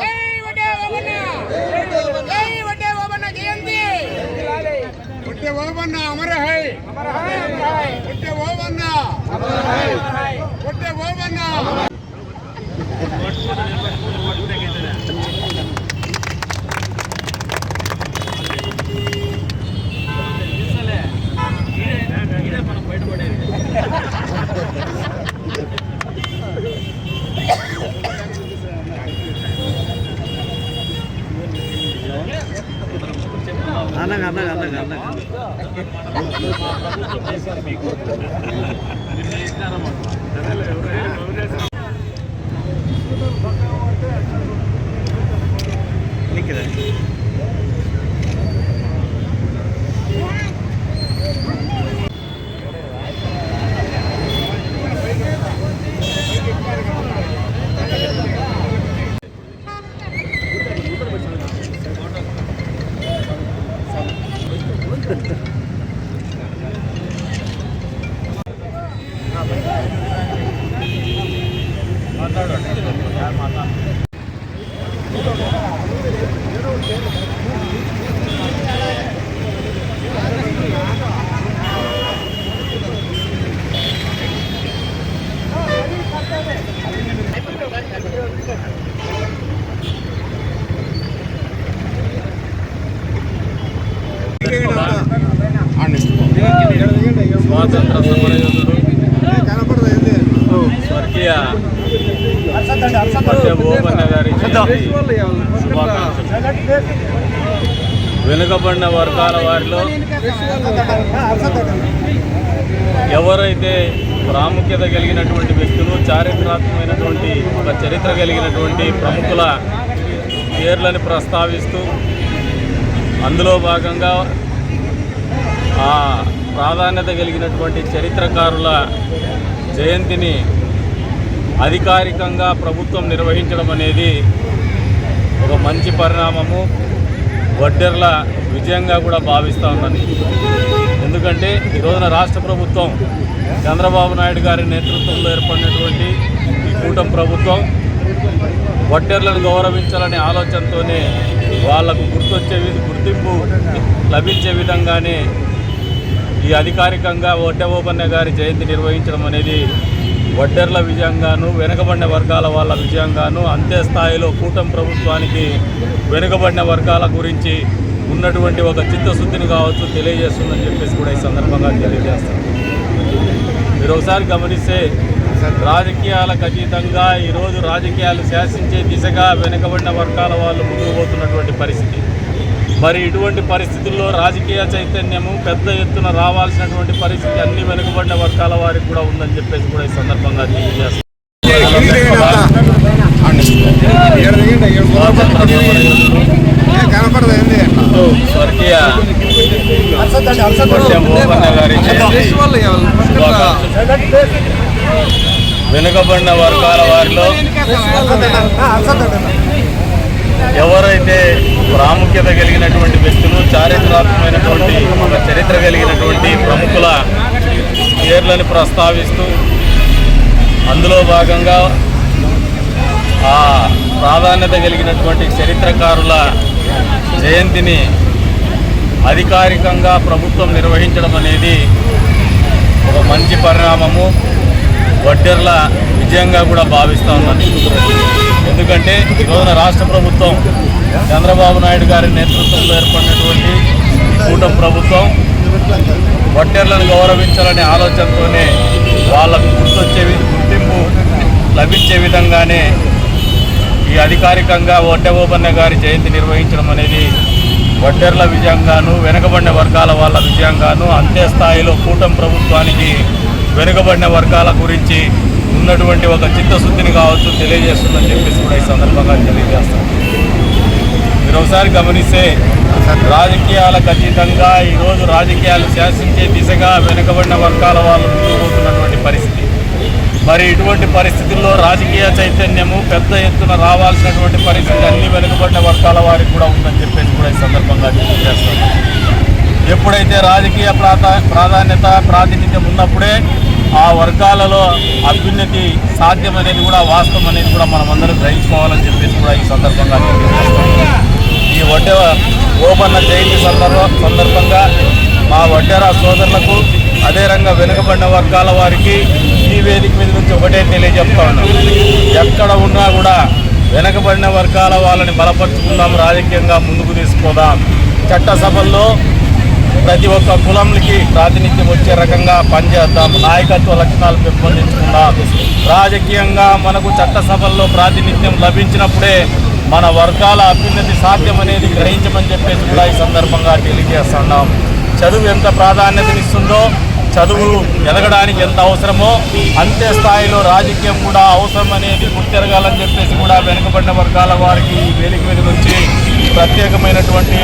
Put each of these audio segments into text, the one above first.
జై వడ్డే ఓబన్న జై వడ్డే ఓబన్న జయంతి ఒట్టే ఓబన్న అమర హై నీకు స్వాతంత్ర సమరయోధుడు స్వర్గీయ వెనుకబడిన వర్గాల వారిలో ఎవరైతే ప్రాముఖ్యత కలిగినటువంటి వ్యక్తులు చారిత్రాత్మకమైనటువంటి ఒక చరిత్ర కలిగినటువంటి ప్రముఖుల పేర్లను ప్రస్తావిస్తూ అందులో భాగంగా ఆ ప్రాధాన్యత కలిగినటువంటి చరిత్రకారుల జయంతిని అధికారికంగా ప్రభుత్వం నిర్వహించడం అనేది ఒక మంచి పరిణామము. వడ్డెర్ల విజయంగా కూడా భావిస్తూ ఉన్నాను ఎందుకంటే ఈ రోజున రాష్ట్ర ప్రభుత్వం చంద్రబాబు నాయుడు గారి నేతృత్వంలో ఏర్పడినటువంటి ఈ కూటమి ప్రభుత్వం వడ్డెర్లను గౌరవించాలనే ఆలోచనతోనే వాళ్ళకు గుర్తొచ్చే గుర్తింపు లభించే విధంగానే ఈ అధికారికంగా వడ్డె గారి జయంతి నిర్వహించడం అనేది వడ్డెర్ల విజయంగాను వెనుకబడిన వర్గాల వాళ్ళ విజయంగాను అంతే స్థాయిలో కూటమి ప్రభుత్వానికి వెనుకబడిన వర్గాల గురించి ఉన్నటువంటి ఒక చిత్తశుద్ధిని కావచ్చు తెలియజేస్తుందని చెప్పేసి కూడా ఈ సందర్భంగా తెలియజేస్తాను. మీరు ఒకసారి గమనిస్తే రాజకీయాలకు అతీతంగా ఈరోజు రాజకీయాలు శాసించే దిశగా వెనుకబడిన వర్గాల వాళ్ళు ముందుకు పోతున్నటువంటి పరిస్థితి. మరి ఇటువంటి పరిస్థితుల్లో రాజకీయ చైతన్యము పెద్ద ఎత్తున రావాల్సినటువంటి పరిస్థితి అన్ని వెనుకబడిన వర్గాల వారికి కూడా ఉందని చెప్పేసి కూడా ఈ సందర్భంగా స్వర్గీయ వెనుకబడిన వర్గాల వారిలో ఎవరు ప్రాముఖ్యత కలిగినటువంటి వ్యక్తులు చారిత్రాత్మకమైనటువంటి ఒక చరిత్ర కలిగినటువంటి ప్రముఖుల పేర్లను ప్రస్తావిస్తూ అందులో భాగంగా ఆ ప్రాధాన్యత కలిగినటువంటి చరిత్రకారుల జయంతిని అధికారికంగా ప్రభుత్వం నిర్వహించడం అనేది ఒక మంచి పరిణామము. వడ్డెర్ల విజయంగా కూడా భావిస్తూ ఉన్నాను. ఎందుకంటే ఈరోజున రాష్ట్ర ప్రభుత్వం చంద్రబాబు నాయుడు గారి నేతృత్వంలో ఏర్పడినటువంటి కూటం కూటమి ప్రభుత్వం వడ్డెర్లను గౌరవించాలనే ఆలోచనతోనే వాళ్ళకు గుర్తొచ్చే గుర్తింపు లభించే విధంగానే ఈ అధికారికంగా వడ్డెబోబన్న గారి జయంతి నిర్వహించడం అనేది వడ్డెర్ల విజయంగాను వెనుకబడిన వర్గాల వాళ్ళ విజయంగాను అంతే స్థాయిలో కూటమి ప్రభుత్వానికి వెనుకబడిన వర్గాల గురించి ఉన్నటువంటి ఒక చిత్తశుద్ధిని కావచ్చు తెలియజేస్తుందని చెప్పేసి కూడా ఈ సందర్భంగా తెలియజేస్తాం మీరు ఒకసారి గమనిస్తే రాజకీయాలకు అతీతంగా ఈరోజు రాజకీయాలు శాసించే దిశగా వెనుకబడిన వర్గాల వాళ్ళు ముందుకుపోతున్నటువంటి పరిస్థితి. మరి ఇటువంటి పరిస్థితుల్లో రాజకీయ చైతన్యము పెద్ద ఎత్తున రావాల్సినటువంటి పరిస్థితి అన్ని వెనుకబడిన వర్గాల వారికి కూడా ఉందని చెప్పేసి కూడా ఈ సందర్భంగా తెలియజేస్తాను ఎప్పుడైతే రాజకీయ ప్రాధాన్యత ప్రాతినిధ్యం ఉన్నప్పుడే ఆ వర్గాలలో అభ్యున్నతి సాధ్యం అనేది కూడా వాస్తవం అనేది కూడా మనం అందరం గ్రహించుకోవాలని చెప్పేసి కూడా ఈ సందర్భంగా ఈ వడ్డే ఓపన్న జయంతి సందర్భ సందర్భంగా మా వడ్డేరా సోదరులకు అదే రంగా వెనుకబడిన వర్గాల వారికి ఈ వేదిక మీద నుంచి ఒకటే తెలియజెప్తా ఉన్నాం. ఎక్కడ ఉన్నా కూడా వెనకబడిన వర్గాల వాళ్ళని బలపరుచుకుందాం రాజకీయంగా ముందుకు తీసుకోదాం చట్టసభల్లో ప్రతి ఒక్క కులంకి ప్రాతినిధ్యం వచ్చే రకంగా పనిచేద్దాం. నాయకత్వ లక్షణాలు పెంపొందించుకుందాం. రాజకీయంగా మనకు చట్టసభల్లో ప్రాతినిధ్యం లభించినప్పుడే మన వర్గాల అభ్యున్నతి సాధ్యం అనేది గ్రహించమని చెప్పేసి కూడా ఈ సందర్భంగా తెలియజేస్తున్నాం. చదువు ఎంత ప్రాధాన్యతనిస్తుందో చదువు ఎదగడానికి ఎంత అవసరమో అంతే స్థాయిలో రాజకీయం కూడా అవసరం అనేది గుర్తెరగాలని చెప్పేసి కూడా వెనుకబడిన వర్గాల వారికి ఈ వేదిక మీద నుంచి ప్రత్యేకమైనటువంటి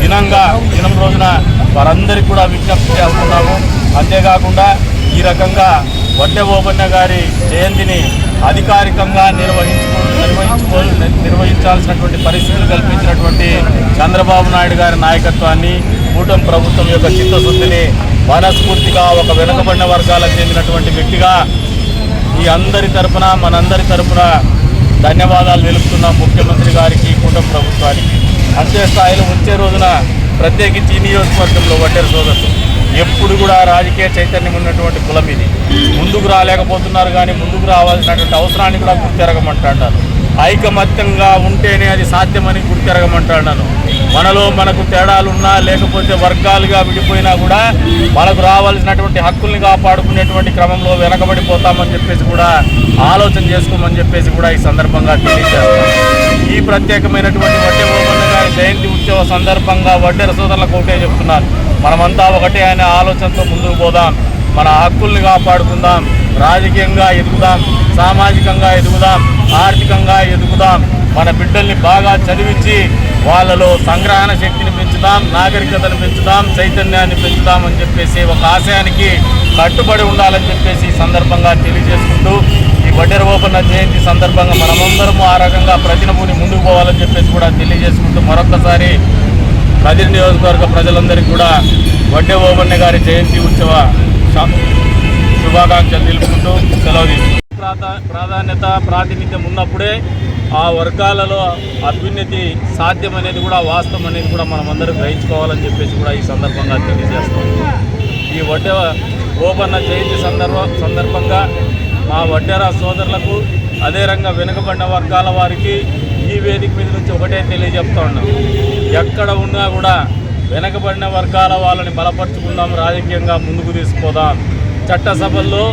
దినంగా దినం రోజున వారందరికీ కూడా విజ్ఞప్తి చేస్తున్నాము. అంతేకాకుండా ఈ రకంగా వడ్డె ఓబన్న గారి జయంతిని అధికారికంగా నిర్వహించుకో నిర్వహించుకో నిర్వహించాల్సినటువంటి పరిస్థితులు కల్పించినటువంటి చంద్రబాబు నాయుడు గారి నాయకత్వాన్ని కూటమి ప్రభుత్వం యొక్క చిత్తశుద్ధిని మనస్ఫూర్తిగా ఒక వెనుకబడిన వర్గాలకు చెందినటువంటి వ్యక్తిగా ఈ అందరి తరఫున మనందరి తరపున ధన్యవాదాలు తెలుపుతున్నాం ముఖ్యమంత్రి గారికి కూటమి ప్రభుత్వానికి. అంతే స్థాయిలో వచ్చే రోజున ప్రత్యేకించి ఈ నియోజకవర్గంలో వడ్డేరు సోదరులు. ఎప్పుడు కూడా రాజకీయ చైతన్యం ఉన్నటువంటి కులం ఇది. ముందుకు రాలేకపోతున్నారు కానీ ముందుకు రావాల్సినటువంటి అవసరాన్ని కూడా గుర్తెరగమంటున్నారు ఐకమత్యంగా ఉంటేనే అది సాధ్యమని గుర్తెరగమంటున్నాను మనలో మనకు తేడాలున్నా లేకపోతే వర్గాలుగా విడిపోయినా కూడా మనకు రావాల్సినటువంటి హక్కుల్ని కాపాడుకునేటువంటి క్రమంలో వెనకబడిపోతామని చెప్పేసి కూడా ఆలోచన చేసుకోమని చెప్పేసి కూడా ఈ సందర్భంగా తెలియజేస్తాం ఈ ప్రత్యేకమైనటువంటి వడ్డే జయంతి ఉత్సవ సందర్భంగా వడ్డెర సోదరులకు ఒకటే చెప్తున్నాను. మనమంతా ఒకటే అనే ఆలోచనతో ముందుకు పోదాం. మన హక్కుల్ని కాపాడుకుందాం. రాజకీయంగా ఎదుగుదాం. సామాజికంగా ఎదుగుదాం. ఆర్థికంగా ఎదుగుదాం. మన బిడ్డల్ని బాగా చదివించి వాళ్ళలో సంగ్రహణ శక్తిని పెంచుదాం. నాగరికతను పెంచుదాం. చైతన్యాన్ని పెంచుదామని చెప్పేసి ఒక ఆశయానికి కట్టుబడి ఉండాలని చెప్పేసి ఈ సందర్భంగా తెలియజేసుకుంటూ ఈ ఓపన్న జయంతి సందర్భంగా మనమందరము ఆ రకంగా ప్రతినభూని ముందుకు పోవాలని చెప్పేసి కూడా తెలియజేసుకుంటూ మరొకసారి కదిరి నియోజకవర్గ ప్రజలందరికీ కూడా వడ్డే ఓబన్న గారి జయంతి ఉత్సవ శుభాకాంక్షలు తెలుపుకుంటూ సెలవు తీసుకుంటాం. ప్రాధాన్యత ప్రాతినిధ్యం ఉన్నప్పుడే ఆ వర్గాలలో అభ్యున్నతి సాధ్యం అనేది కూడా వాస్తవం అనేది కూడా మనం అందరూ గ్రహించుకోవాలని చెప్పేసి కూడా ఈ సందర్భంగా తెలియజేస్తాం ఈ వడ్డే ఓబన్న జయంతి సందర్భ సందర్భంగా మా వడ్డేరా సోదరులకు అదే రంగా వెనుకబడిన వర్గాల వారికి ఈ వేదిక మీద నుంచి ఒకటే తెలియజెప్తా ఉన్నాం. ఎక్కడ ఉన్నా కూడా వెనకబడిన వర్గాల వాళ్ళని బలపరుచుకుందాం రాజకీయంగా ముందుకు తీసుకుపోదాం. చట్టసభల్లో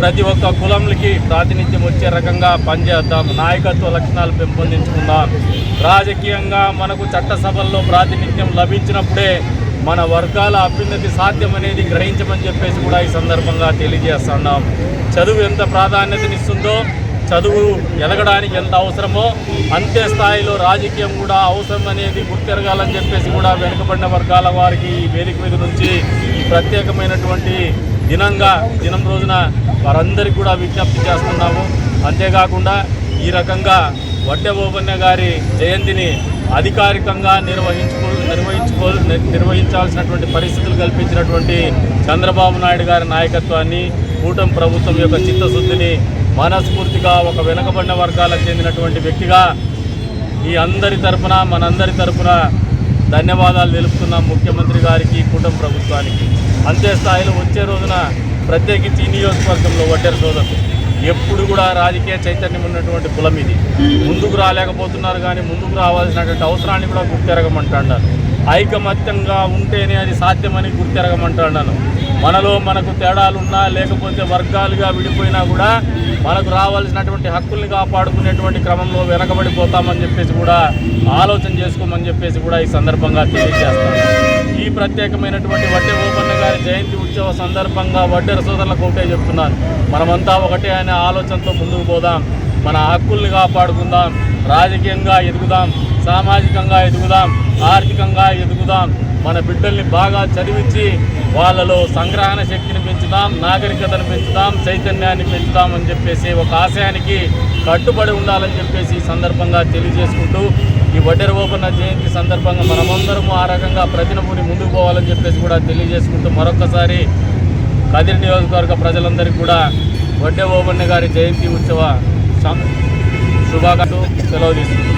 ప్రతి ఒక్క కులంకి ప్రాతినిధ్యం వచ్చే రకంగా పనిచేద్దాం. నాయకత్వ లక్షణాలు పెంపొందించుకుందాం. రాజకీయంగా మనకు చట్టసభల్లో ప్రాతినిధ్యం లభించినప్పుడే మన వర్గాల అభ్యున్నతి సాధ్యం అనేది గ్రహించమని చెప్పేసి కూడా ఈ సందర్భంగా తెలియజేస్తున్నాం. చదువు ఎంత ప్రాధాన్యతనిస్తుందో చదువు ఎదగడానికి ఎంత అవసరమో అంతే స్థాయిలో రాజకీయం కూడా అవసరం అనేది గుర్తెరగాలని చెప్పేసి కూడా వెనుకబడిన వర్గాల వారికి ఈ వేదిక మీద నుంచి ఈ ప్రత్యేకమైనటువంటి దినంగా దినం రోజున వారందరికీ కూడా విజ్ఞప్తి చేస్తున్నాము. అంతేకాకుండా ఈ రకంగా వడ్డె ఓబన్న గారి జయంతిని అధికారికంగా నిర్వహించుకో నిర్వహించాల్సినటువంటి పరిస్థితులు కల్పించినటువంటి చంద్రబాబు నాయుడు గారి నాయకత్వాన్ని కూటమి ప్రభుత్వం యొక్క చిత్తశుద్ధిని మనస్ఫూర్తిగా ఒక వెనుకబడిన వర్గాలకు చెందినటువంటి వ్యక్తిగా ఈ అందరి తరఫున మనందరి తరఫున ధన్యవాదాలు తెలుపుతున్నాం ముఖ్యమంత్రి గారికి కూటమి ప్రభుత్వానికి. అంతే స్థాయిలో వచ్చే రోజున ప్రత్యేకించి ఈ నియోజకవర్గంలో వడ్డెర సోదరులు. ఎప్పుడు కూడా రాజకీయ చైతన్యం ఉన్నటువంటి కులం ఇది. ముందుకు రాలేకపోతున్నారు కానీ ముందుకు రావాల్సినటువంటి అవసరాన్ని కూడా గుర్తెరగమంటున్నారు ఐకమత్యంగా ఉంటేనే అది సాధ్యమని గుర్తెరగమంటున్నాను మనలో మనకు తేడాలున్నా లేకపోతే వర్గాలుగా విడిపోయినా కూడా మనకు రావాల్సినటువంటి హక్కుల్ని కాపాడుకునేటువంటి క్రమంలో వెనకబడిపోతామని చెప్పేసి కూడా ఆలోచన చేసుకోమని చెప్పేసి కూడా ఈ సందర్భంగా తెలియజేస్తాను. ఈ ప్రత్యేకమైనటువంటి వడ్డే ఓపన్న గారి జయంతి ఉత్సవ సందర్భంగా వడ్డెర సోదరులకు ఒకటే చెప్తున్నాను. మనమంతా ఒకటే అనే ఆలోచనతో ముందుకు పోదాం. మన హక్కుల్ని కాపాడుకుందాం. రాజకీయంగా ఎదుగుదాం. సామాజికంగా ఎదుగుదాం. ఆర్థికంగా ఎదుగుదాం. మన బిడ్డల్ని బాగా చదివించి వాళ్ళలో సంగ్రహణ శక్తిని పెంచుదాం నాగరికతను పెంచుదాం చైతన్యాన్ని పెంచుదాం అని చెప్పేసి ఒక ఆశయానికి కట్టుబడి ఉండాలని చెప్పేసి ఈ సందర్భంగా తెలియజేసుకుంటూ ఈ వడ్డెరవోపన్న జయంతి సందర్భంగా మనమందరము ఆ రకంగా ప్రతినభూని ముందుకు పోవాలని చెప్పేసి కూడా తెలియజేసుకుంటూ మరొకసారి కదిరి నియోజకవర్గ ప్రజలందరికీ కూడా వడ్డే ఓబన్న గారి జయంతి ఉత్సవ సం- శుభాకాంక్షలు సెలవు తీసుకుంటున్నాను